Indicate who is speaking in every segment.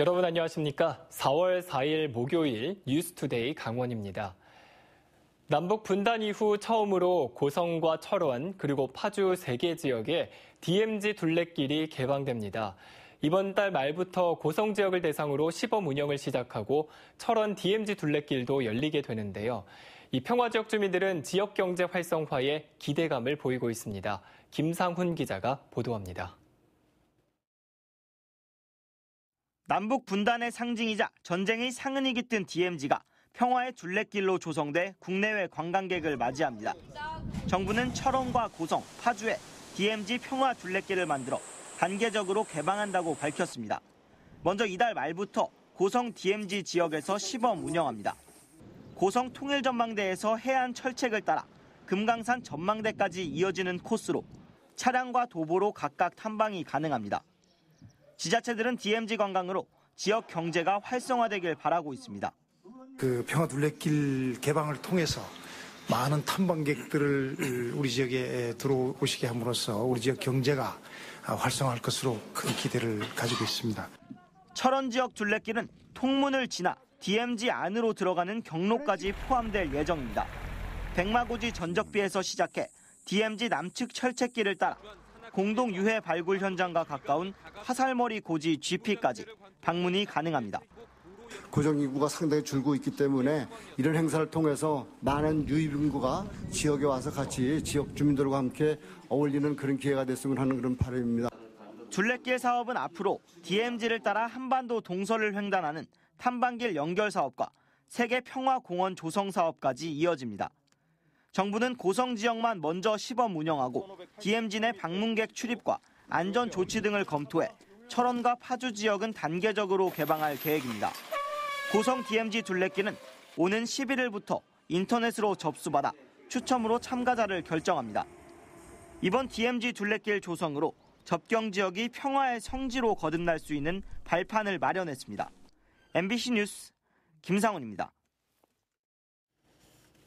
Speaker 1: 여러분 안녕하십니까? 4월 4일 목요일 뉴스투데이 강원입니다. 남북 분단 이후 처음으로 고성과 철원 그리고 파주 세 개 지역에 DMZ 둘레길이 개방됩니다. 이번 달 말부터 고성 지역을 대상으로 시범 운영을 시작하고 철원 DMZ 둘레길도 열리게 되는데요. 이 평화 지역 주민들은 지역 경제 활성화에 기대감을 보이고 있습니다. 김상훈 기자가 보도합니다.
Speaker 2: 남북 분단의 상징이자 전쟁의 상흔이 깃든 DMZ가 평화의 둘레길로 조성돼 국내외 관광객을 맞이합니다. 정부는 철원과 고성, 파주에 DMZ 평화 둘레길을 만들어 단계적으로 개방한다고 밝혔습니다. 먼저 이달 말부터 고성 DMZ 지역에서 시범 운영합니다. 고성 통일전망대에서 해안 철책을 따라 금강산 전망대까지 이어지는 코스로 차량과 도보로 각각 탐방이 가능합니다. 지자체들은 DMZ 관광으로 지역 경제가 활성화되길 바라고 있습니다.
Speaker 3: 그 평화 둘레길 개방을 통해서 많은 탐방객들을 우리 지역에 들어오시게 함으로써 우리 지역 경제가 활성화할 것으로 큰 기대를 가지고 있습니다.
Speaker 2: 철원 지역 둘레길은 통문을 지나 DMZ 안으로 들어가는 경로까지 포함될 예정입니다. 백마고지 전적비에서 시작해 DMZ 남측 철책길을 따라 공동 유해 발굴 현장과 가까운 화살머리 고지 GP까지 방문이 가능합니다.
Speaker 4: 고정 인구가 상당히 줄고 있기 때문에 이런 행사를 통해서 많은 유입 인구가 지역에 와서 같이 지역 주민들과 함께 어울리는 그런 기회가 됐으면 하는 그런 바람입니다.
Speaker 2: 둘레길 사업은 앞으로 DMZ를 따라 한반도 동서를 횡단하는 탐방길 연결 사업과 세계 평화 공원 조성 사업까지 이어집니다. 정부는 고성 지역만 먼저 시범 운영하고 DMZ 내 방문객 출입과 안전 조치 등을 검토해 철원과 파주 지역은 단계적으로 개방할 계획입니다. 고성 DMZ 둘레길은 오는 11일부터 인터넷으로 접수받아 추첨으로 참가자를 결정합니다. 이번 DMZ 둘레길 조성으로 접경 지역이 평화의 성지로 거듭날 수 있는 발판을 마련했습니다. MBC 뉴스 김상훈입니다.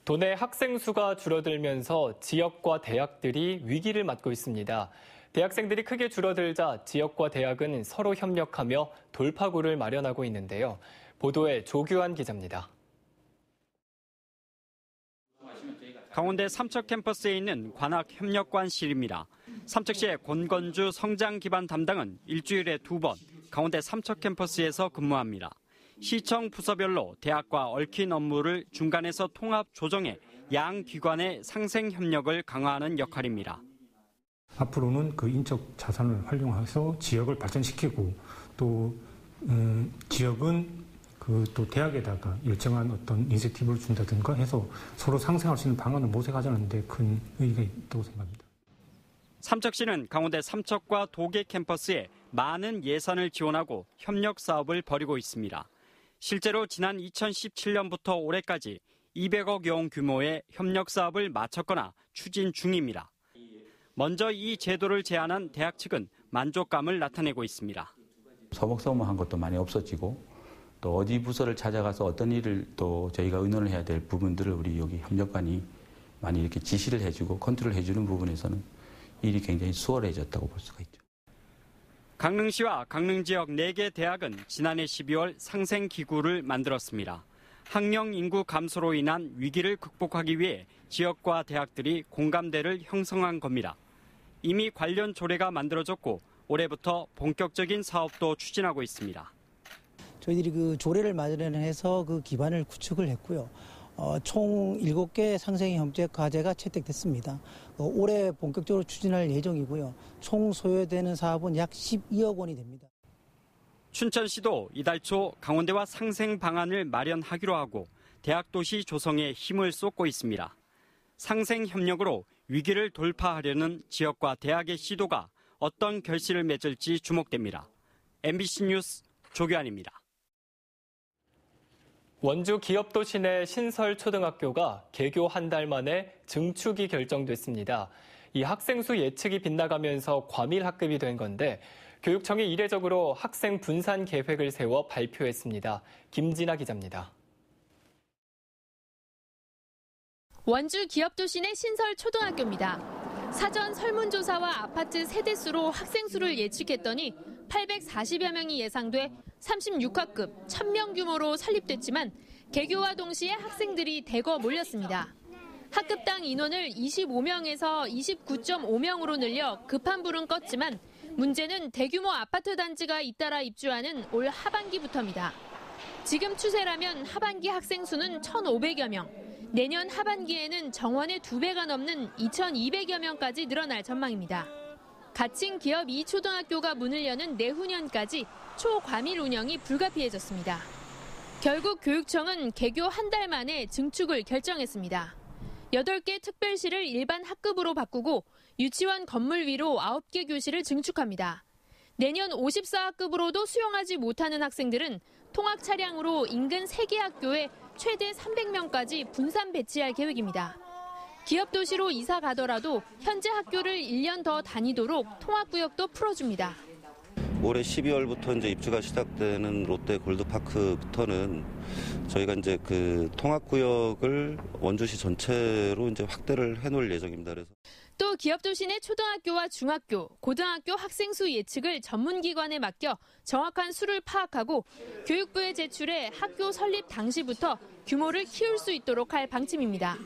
Speaker 1: 도내 학생 수가 줄어들면서 지역과 대학들이 위기를 맞고 있습니다. 대학생들이 크게 줄어들자 지역과 대학은 서로 협력하며 돌파구를 마련하고 있는데요. 보도에 조규환 기자입니다.
Speaker 5: 강원대 삼척 캠퍼스에 있는 관악협력관실입니다. 삼척시의 권건주 성장 기반 담당은 일주일에 두 번 강원대 삼척 캠퍼스에서 근무합니다. 시청 부서별로 대학과 얽힌 업무를 중간에서 통합 조정해 양 기관의 상생 협력을 강화하는 역할입니다.
Speaker 6: 앞으로는 그 인적 자산을 활용해서 지역을 발전시키고 또 음, 지역은 그 또 대학에다가 일정한 어떤 인센티브를 준다든가 해서 서로 상생할 수 있는 방안을 모색하자는데 큰 의의가 있다고 생각합니다.
Speaker 5: 삼척시는 강원대 삼척과 도계 캠퍼스에 많은 예산을 지원하고 협력 사업을 벌이고 있습니다. 실제로 지난 2017년부터 올해까지 200억 원 규모의 협력 사업을 마쳤거나 추진 중입니다. 먼저 이 제도를 제안한 대학 측은 만족감을 나타내고 있습니다.
Speaker 7: 서먹서먹한 것도 많이 없어지고 또 어디 부서를 찾아가서 어떤 일을 또 저희가 의논을 해야 될 부분들을 우리 여기 협력관이 많이 이렇게 지시를 해주고 컨트롤 해주는 부분에서는 일이 굉장히 수월해졌다고 볼 수가 있죠.
Speaker 5: 강릉시와 강릉 지역 4개 대학은 지난해 12월 상생 기구를 만들었습니다. 학령 인구 감소로 인한 위기를 극복하기 위해 지역과 대학들이 공감대를 형성한 겁니다. 이미 관련 조례가 만들어졌고 올해부터 본격적인 사업도 추진하고 있습니다.
Speaker 8: 저희들이 그 조례를 마련해서 그 기반을 구축을 했고요. 어, 총 7개 상생 협력 과제가 채택됐습니다. 어, 올해 본격적으로 추진할 예정이고요. 총 소요되는 사업은 약 12억 원이 됩니다.
Speaker 5: 춘천시도 이달 초 강원대와 상생 방안을 마련하기로 하고 대학 도시 조성에 힘을 쏟고 있습니다. 상생 협력으로 위기를 돌파하려는 지역과 대학의 시도가 어떤 결실을 맺을지 주목됩니다. MBC 뉴스 조규환입니다.
Speaker 1: 원주 기업도시 내 신설 초등학교가 개교 한 달 만에 증축이 결정됐습니다. 이 학생 수 예측이 빗나가면서 과밀 학급이 된 건데 교육청이 이례적으로 학생 분산 계획을 세워 발표했습니다. 김진아 기자입니다.
Speaker 9: 원주 기업도시 내 신설 초등학교입니다. 사전 설문조사와 아파트 세대수로 학생 수를 예측했더니 840여 명이 예상돼 36학급 1000명 규모로 설립됐지만 개교와 동시에 학생들이 대거 몰렸습니다. 학급당 인원을 25명에서 29.5명으로 늘려 급한 불은 껐지만 문제는 대규모 아파트 단지가 잇따라 입주하는 올 하반기부터입니다. 지금 추세라면 하반기 학생 수는 1,500여 명, 내년 하반기에는 정원의 두 배가 넘는 2,200여 명까지 늘어날 전망입니다. 가칭 기업 2초등학교가 문을 여는 내후년까지 초과밀 운영이 불가피해졌습니다. 결국 교육청은 개교 한 달 만에 증축을 결정했습니다. 8개 특별시를 일반 학급으로 바꾸고 유치원 건물 위로 9개 교실을 증축합니다. 내년 54학급으로도 수용하지 못하는 학생들은 통학 차량으로 인근 3개 학교에 최대 300명까지 분산 배치할 계획입니다. 기업 도시로 이사 가더라도 현재 학교를 1년 더 다니도록 통학구역도 풀어줍니다.
Speaker 10: 올해 12월부터 이제 입주가 시작되는 롯데 골드파크부터는 저희가 이제 그 통합구역을 원주시 전체로 이제 확대를 해놓을 예정입니다. 그래서
Speaker 9: 또 기업도시 내 초등학교와 중학교, 고등학교 학생 수 예측을 전문기관에 맡겨 정확한 수를 파악하고 교육부에 제출해 학교 설립 당시부터 규모를 키울 수 있도록 할 방침입니다.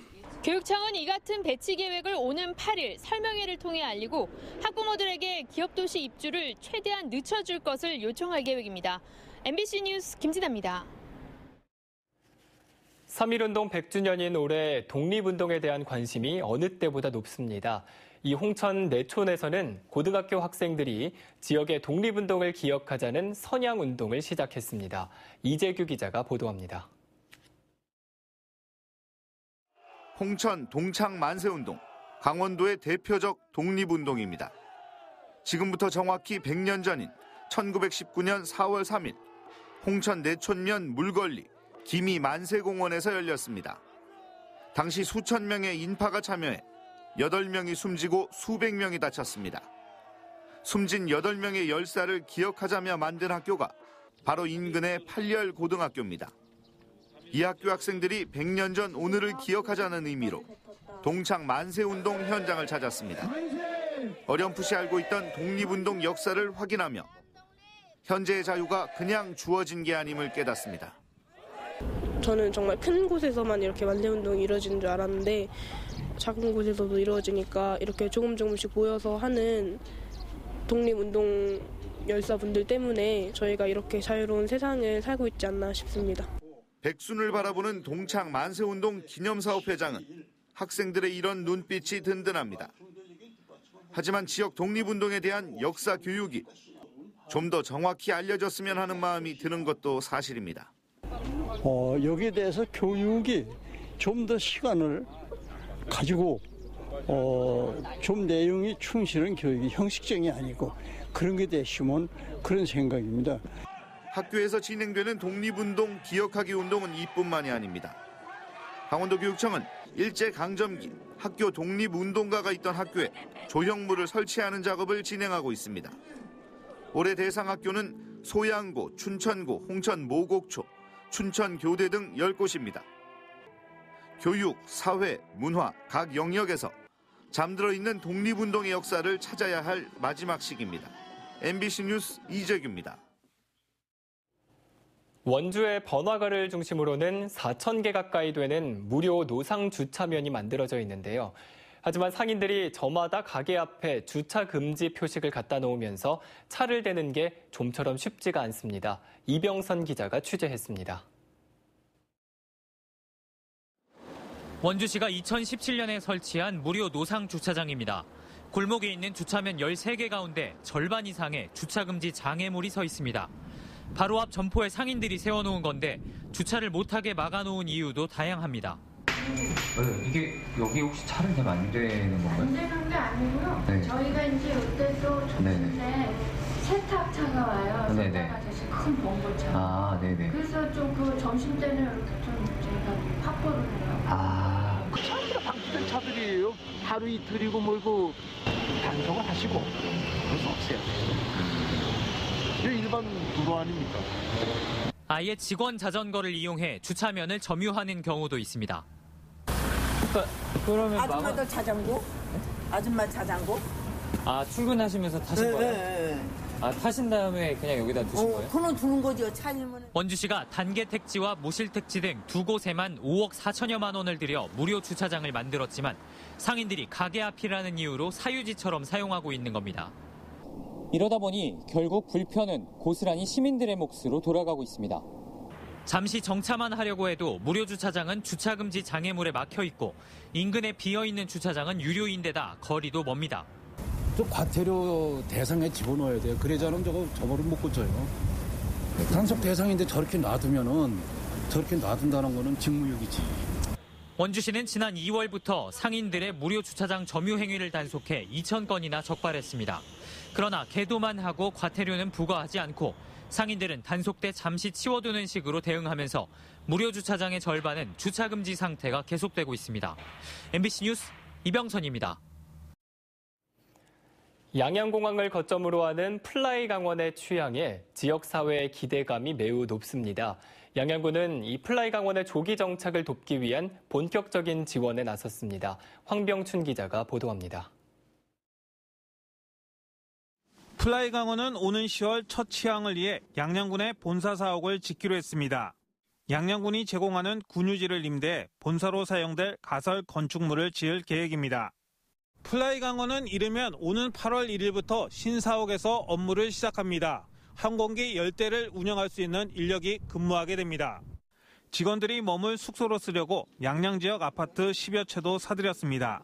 Speaker 9: 교육청은 이 같은 배치 계획을 오는 8일 설명회를 통해 알리고 학부모들에게 기업도시 입주를 최대한 늦춰줄 것을 요청할 계획입니다. MBC 뉴스 김진아입니다.
Speaker 1: 3.1운동 100주년인 올해 독립운동에 대한 관심이 어느 때보다 높습니다. 이 홍천 내촌에서는 고등학교 학생들이 지역의 독립운동을 기억하자는 선양운동을 시작했습니다. 이재규 기자가 보도합니다.
Speaker 11: 홍천 동창 만세운동, 강원도의 대표적 독립운동입니다. 지금부터 정확히 100년 전인 1919년 4월 3일 홍천 내촌면 물걸리 기미 만세공원에서 열렸습니다. 당시 수천 명의 인파가 참여해 8명이 숨지고 수백 명이 다쳤습니다. 숨진 8명의 열사를 기억하자며 만든 학교가 바로 인근의 팔열 고등학교입니다. 이 학교 학생들이 100년 전 오늘을 기억하자는 의미로 동창 만세운동 현장을 찾았습니다. 어렴풋이 알고 있던 독립운동 역사를 확인하며 현재의 자유가 그냥 주어진 게 아님을 깨닫습니다.
Speaker 12: 저는 정말 큰 곳에서만 이렇게 만세운동이 이루어지는 줄 알았는데 작은 곳에서도 이루어지니까 이렇게 조금 조금씩 모여서 하는 독립운동 열사분들 때문에 저희가 이렇게 자유로운 세상을 살고 있지 않나 싶습니다.
Speaker 11: 백순을 바라보는 동창 만세운동 기념사업회장은 학생들의 이런 눈빛이 든든합니다. 하지만 지역 독립운동에 대한 역사 교육이 좀 더 정확히 알려졌으면 하는 마음이 드는 것도 사실입니다.
Speaker 13: 어, 여기에 대해서 교육이 좀 더 시간을 가지고 어, 좀 내용이 충실한 교육이 형식적이 아니고 그런 게 됐으면 그런 생각입니다.
Speaker 11: 학교에서 진행되는 독립운동 기억하기 운동은 이뿐만이 아닙니다. 강원도 교육청은 일제 강점기 학교 독립운동가가 있던 학교에 조형물을 설치하는 작업을 진행하고 있습니다. 올해 대상 학교는 소양고, 춘천고, 홍천 모곡초, 춘천 교대 등 10곳입니다. 교육, 사회, 문화 각 영역에서 잠들어 있는 독립운동의 역사를 찾아야 할 마지막 시기입니다. MBC 뉴스 이재규입니다.
Speaker 1: 원주의 번화가를 중심으로는 4천 개 가까이 되는 무료 노상 주차면이 만들어져 있는데요. 하지만 상인들이 저마다 가게 앞에 주차 금지 표식을 갖다 놓으면서 차를 대는 게 좀처럼 쉽지가 않습니다. 이병선 기자가 취재했습니다.
Speaker 14: 원주시가 2017년에 설치한 무료 노상 주차장입니다. 골목에 있는 주차면 13개 가운데 절반 이상의 주차금지 장애물이 서 있습니다. 바로 앞 점포에 상인들이 세워놓은 건데 주차를 못하게 막아놓은 이유도 다양합니다.
Speaker 15: 네, 이게 여기 혹시 차를 대면 안 되는 건가요?
Speaker 16: 안 되는 게 아니고요.
Speaker 15: 네.
Speaker 16: 저희가 이제 이때도 줬는데 세탁차가 와요.
Speaker 15: 네네.
Speaker 16: 세탁 아저씨 큰 봉고차.
Speaker 15: 아, 네네.
Speaker 16: 그래서 좀 그 점심 때는 이렇게 좀 저희가 확보를 해요.
Speaker 15: 아,
Speaker 17: 차들이 바뀌던 차들이에요. 하루 이틀이고 뭐고 단속을 하시고 그럴 수 없어요. 이게 일반 도로 아닙니까?
Speaker 14: 아예 직원 자전거를 이용해 주차면을 점유하는 경우도 있습니다.
Speaker 18: 그러면
Speaker 19: 아줌마들 자전거? 아줌마 자전거?
Speaker 18: 아 출근하시면서 타신
Speaker 19: 네,
Speaker 18: 거예요?
Speaker 19: 네, 네.
Speaker 14: 아, 타신 다음에 그냥 여기다 두신 거예요?
Speaker 18: 그는 주는 거죠. 차이면
Speaker 14: 원주시가 단계 택지와 모실 택지 등 두 곳에만 5억 4천여만 원을 들여 무료 주차장을 만들었지만 상인들이 가게 앞이라는 이유로 사유지처럼 사용하고 있는 겁니다. 이러다 보니 결국 불편은 고스란히 시민들의 몫으로 돌아가고 있습니다. 잠시 정차만 하려고 해도 무료 주차장은 주차금지 장애물에 막혀 있고 인근에 비어 있는 주차장은 유료인데다 거리도 멉니다.
Speaker 19: 저 과태료 대상에 집어넣어야 돼요. 그래자는 저거 저거를 못 고쳐요. 단속 대상인데 저렇게 놔두면은 저렇게 놔둔다는 거는 직무유기지.
Speaker 14: 원주시는 지난 2월부터 상인들의 무료 주차장 점유 행위를 단속해 2천 건이나 적발했습니다. 그러나 계도만 하고 과태료는 부과하지 않고 상인들은 단속 때 잠시 치워두는 식으로 대응하면서 무료 주차장의 절반은 주차 금지 상태가 계속되고 있습니다. MBC 뉴스 이병선입니다.
Speaker 1: 양양공항을 거점으로 하는 플라이 강원의 취향에 지역사회의 기대감이 매우 높습니다. 양양군은 이 플라이 강원의 조기 정착을 돕기 위한 본격적인 지원에 나섰습니다. 황병춘 기자가 보도합니다.
Speaker 20: 플라이 강원은 오는 10월 첫 취항을 위해 양양군의 본사 사옥을 짓기로 했습니다. 양양군이 제공하는 군유지를 임대 본사로 사용될 가설 건축물을 지을 계획입니다. 플라이 강원은 이르면 오는 8월 1일부터 신사옥에서 업무를 시작합니다. 항공기 10대를 운영할 수 있는 인력이 근무하게 됩니다. 직원들이 머물 숙소로 쓰려고 양양 지역 아파트 10여 채도 사들였습니다.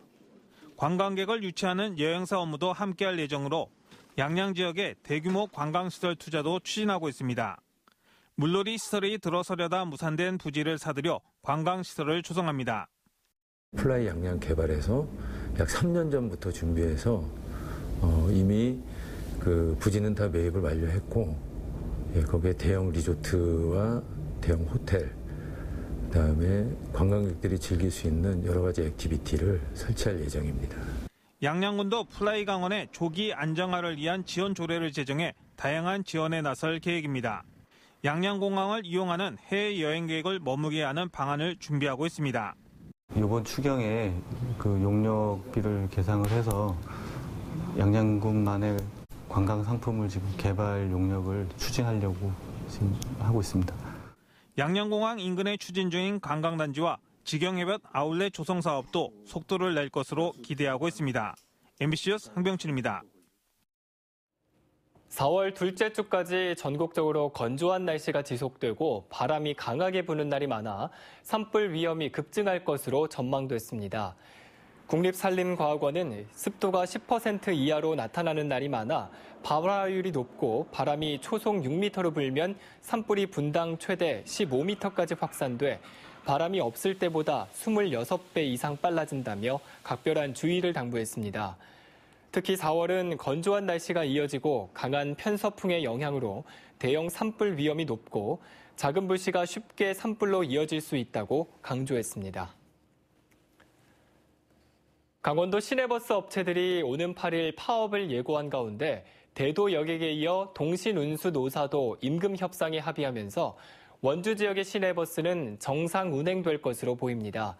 Speaker 20: 관광객을 유치하는 여행사 업무도 함께할 예정으로 양양 지역에 대규모 관광시설 투자도 추진하고 있습니다. 물놀이 시설이 들어서려다 무산된 부지를 사들여 관광시설을 조성합니다.
Speaker 21: 플라이 양양 개발에서 약 3년 전부터 준비해서 어, 이미 그 부지는 다 매입을 완료했고 예, 거기에 대형 리조트와 대형 호텔 그다음에 관광객들이 즐길 수 있는 여러 가지 액티비티를 설치할 예정입니다.
Speaker 20: 양양군도 플라이 강원의 조기 안정화를 위한 지원 조례를 제정해 다양한 지원에 나설 계획입니다. 양양공항을 이용하는 해외 여행객을 머무게 하는 방안을 준비하고 있습니다.
Speaker 22: 이번 추경에 그 용역비를 계상을 해서 양양군만의 관광 상품을 지금 개발 용역을 추진하려고 지금 하고 있습니다.
Speaker 20: 양양공항 인근에 추진 중인 관광단지와 직영해변 아울렛 조성 사업도 속도를 낼 것으로 기대하고 있습니다. MBC 뉴스 황병춘입니다.
Speaker 1: 4월 둘째 주까지 전국적으로 건조한 날씨가 지속되고 바람이 강하게 부는 날이 많아 산불 위험이 급증할 것으로 전망됐습니다. 국립산림과학원은 습도가 10% 이하로 나타나는 날이 많아 발화율이 높고 바람이 초속 6m로 불면 산불이 분당 최대 15m까지 확산돼 바람이 없을 때보다 26배 이상 빨라진다며 각별한 주의를 당부했습니다. 특히 4월은 건조한 날씨가 이어지고 강한 편서풍의 영향으로 대형 산불 위험이 높고 작은 불씨가 쉽게 산불로 이어질 수 있다고 강조했습니다. 강원도 시내버스 업체들이 오는 8일 파업을 예고한 가운데 대도 여객에 이어 동신 운수 노사도 임금 협상에 합의하면서 원주 지역의 시내버스는 정상 운행될 것으로 보입니다.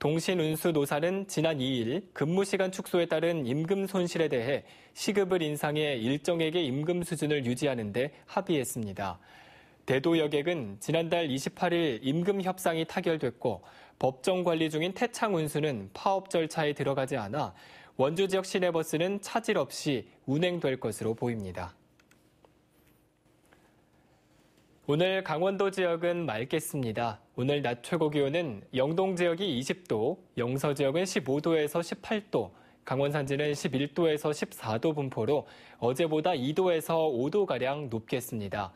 Speaker 1: 동신운수 노사는 지난 2일 근무 시간 축소에 따른 임금 손실에 대해 시급을 인상해 일정액의 임금 수준을 유지하는 데 합의했습니다. 대도 여객은 지난달 28일 임금 협상이 타결됐고 법정 관리 중인 태창 운수는 파업 절차에 들어가지 않아 원주 지역 시내버스는 차질 없이 운행될 것으로 보입니다. 오늘 강원도 지역은 맑겠습니다. 오늘 낮 최고 기온은 영동 지역이 20도, 영서 지역은 15도에서 18도, 강원 산지는 11도에서 14도 분포로 어제보다 2도에서 5도가량 높겠습니다.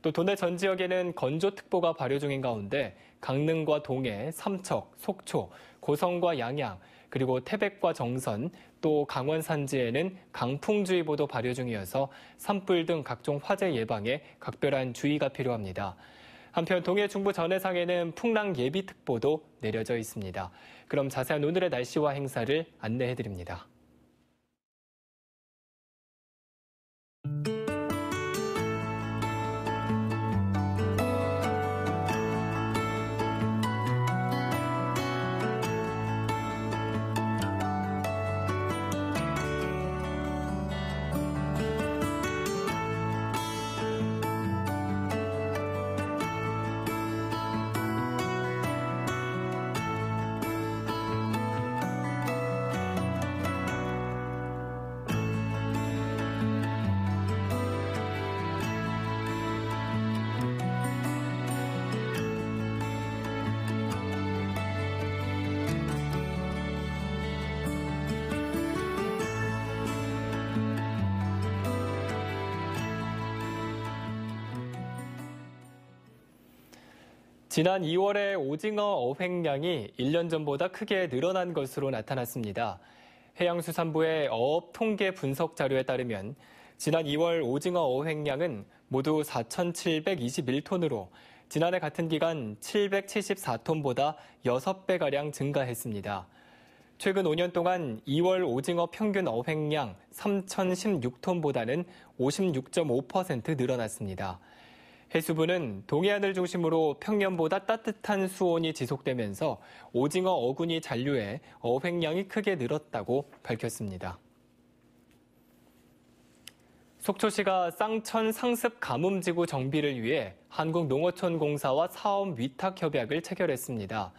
Speaker 1: 또 도내 전 지역에는 건조특보가 발효 중인 가운데 강릉과 동해, 삼척, 속초, 고성과 양양, 그리고 태백과 정선, 또 강원 산지에는 강풍주의보도 발효 중이어서 산불 등 각종 화재 예방에 각별한 주의가 필요합니다. 한편 동해 중부 전해상에는 풍랑 예비특보도 내려져 있습니다. 그럼 자세한 오늘의 날씨와 행사를 안내해 드립니다. 지난 2월에 오징어 어획량이 1년 전보다 크게 늘어난 것으로 나타났습니다. 해양수산부의 어업 통계 분석 자료에 따르면 지난 2월 오징어 어획량은 모두 4,721톤으로 지난해 같은 기간 774톤보다 6배가량 증가했습니다. 최근 5년 동안 2월 오징어 평균 어획량 3,016톤보다는 56.5% 늘어났습니다. 해수부는 동해안을 중심으로 평년보다 따뜻한 수온이 지속되면서 오징어 어군이 잔류해 어획량이 크게 늘었다고 밝혔습니다. 속초시가 쌍천 상습 가뭄지구 정비를 위해 한국농어촌공사와 사업 위탁 협약을 체결했습니다.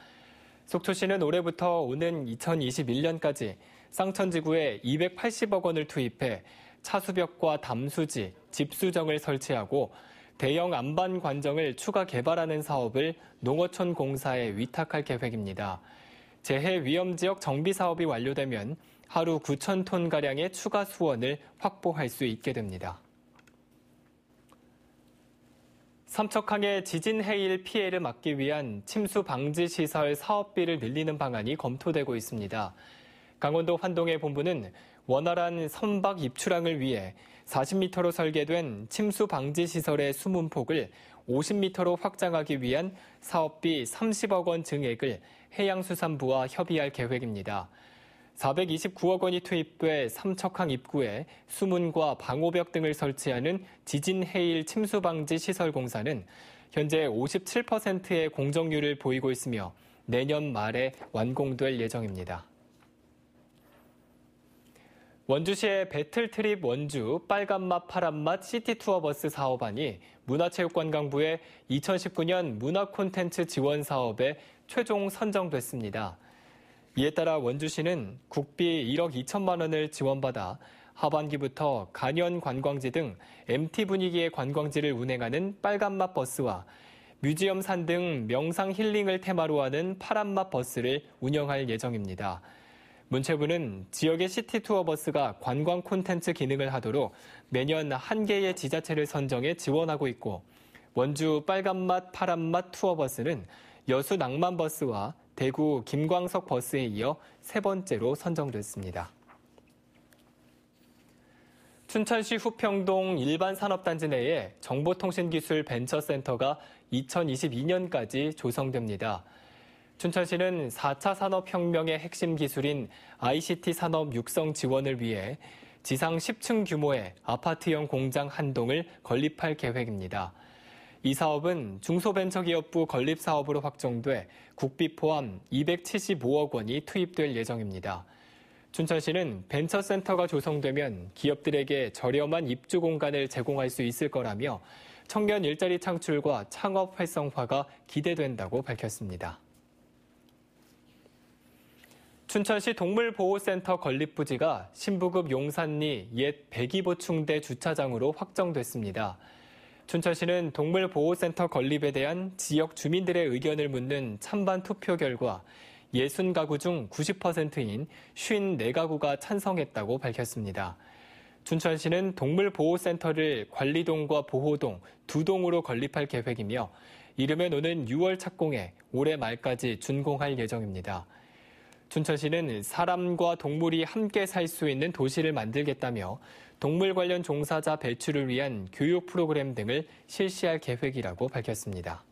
Speaker 1: 속초시는 올해부터 오는 2021년까지 쌍천지구에 280억 원을 투입해 차수벽과 담수지, 집수정을 설치하고 대형 안반 관정을 추가 개발하는 사업을 농어촌 공사에 위탁할 계획입니다. 재해 위험 지역 정비 사업이 완료되면 하루 9천 톤 가량의 추가 수원을 확보할 수 있게 됩니다. 삼척항의 지진 해일 피해를 막기 위한 침수 방지 시설 사업비를 늘리는 방안이 검토되고 있습니다. 강원도 환동의 본부는 원활한 선박 입출항을 위해 40m로 설계된 침수 방지 시설의 수문폭을 50m로 확장하기 위한 사업비 30억 원 증액을 해양수산부와 협의할 계획입니다. 429억 원이 투입돼 삼척항 입구에 수문과 방호벽 등을 설치하는 지진 해일 침수 방지 시설 공사는 현재 57%의 공정률을 보이고 있으며 내년 말에 완공될 예정입니다. 원주시의 배틀트립 원주 빨간맛 파란맛 시티투어버스 사업안이 문화체육관광부의 2019년 문화콘텐츠 지원 사업에 최종 선정됐습니다. 이에 따라 원주시는 국비 1억 2천만 원을 지원받아 하반기부터 간현 관광지 등 MT 분위기의 관광지를 운행하는 빨간맛 버스와 뮤지엄산 등 명상 힐링을 테마로 하는 파란맛 버스를 운영할 예정입니다. 문체부는 지역의 시티 투어 버스가 관광 콘텐츠 기능을 하도록 매년 한 개의 지자체를 선정해 지원하고 있고 원주 빨간맛 파란맛 투어 버스는 여수 낭만 버스와 대구 김광석 버스에 이어 세 번째로 선정됐습니다. 춘천시 후평동 일반산업단지 내에 정보통신기술 벤처센터가 2022년까지 조성됩니다. 춘천시는 4차 산업혁명의 핵심 기술인 ICT 산업 육성 지원을 위해 지상 10층 규모의 아파트형 공장 한 동을 건립할 계획입니다. 이 사업은 중소벤처기업부 건립 사업으로 확정돼 국비 포함 275억 원이 투입될 예정입니다. 춘천시는 벤처센터가 조성되면 기업들에게 저렴한 입주 공간을 제공할 수 있을 거라며 청년 일자리 창출과 창업 활성화가 기대된다고 밝혔습니다. 춘천시 동물보호센터 건립 부지가 신부급 용산리 옛 백이보충대 주차장으로 확정됐습니다. 춘천시는 동물보호센터 건립에 대한 지역 주민들의 의견을 묻는 찬반 투표 결과 60가구 중 90%인 54가구가 찬성했다고 밝혔습니다. 춘천시는 동물보호센터를 관리동과 보호동 두 동으로 건립할 계획이며 이르면 오는 6월 착공해 올해 말까지 준공할 예정입니다. 춘천시는 사람과 동물이 함께 살 수 있는 도시를 만들겠다며 동물 관련 종사자 배출을 위한 교육 프로그램 등을 실시할 계획이라고 밝혔습니다.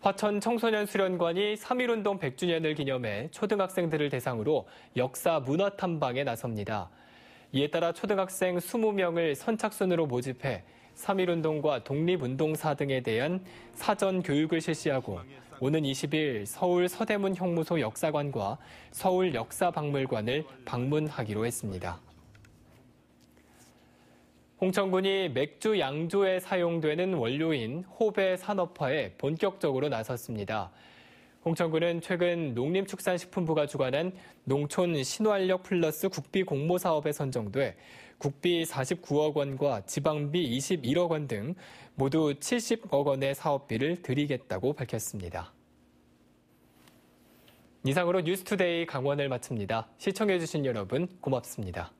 Speaker 1: 화천 청소년 수련관이 3.1운동 100주년을 기념해 초등학생들을 대상으로 역사 문화 탐방에 나섭니다. 이에 따라 초등학생 20명을 선착순으로 모집해 3.1운동과 독립운동사 등에 대한 사전 교육을 실시하고 오는 20일 서울 서대문 형무소 역사관과 서울 역사박물관을 방문하기로 했습니다. 홍천군이 맥주 양조에 사용되는 원료인 호배 산업화에 본격적으로 나섰습니다. 홍천군은 최근 농림축산식품부가 주관한 농촌 신활력 플러스 국비 공모 사업에 선정돼 국비 49억 원과 지방비 21억 원 등 모두 70억 원의 사업비를 드리겠다고 밝혔습니다. 이상으로 뉴스투데이 강원을 마칩니다. 시청해주신 여러분 고맙습니다.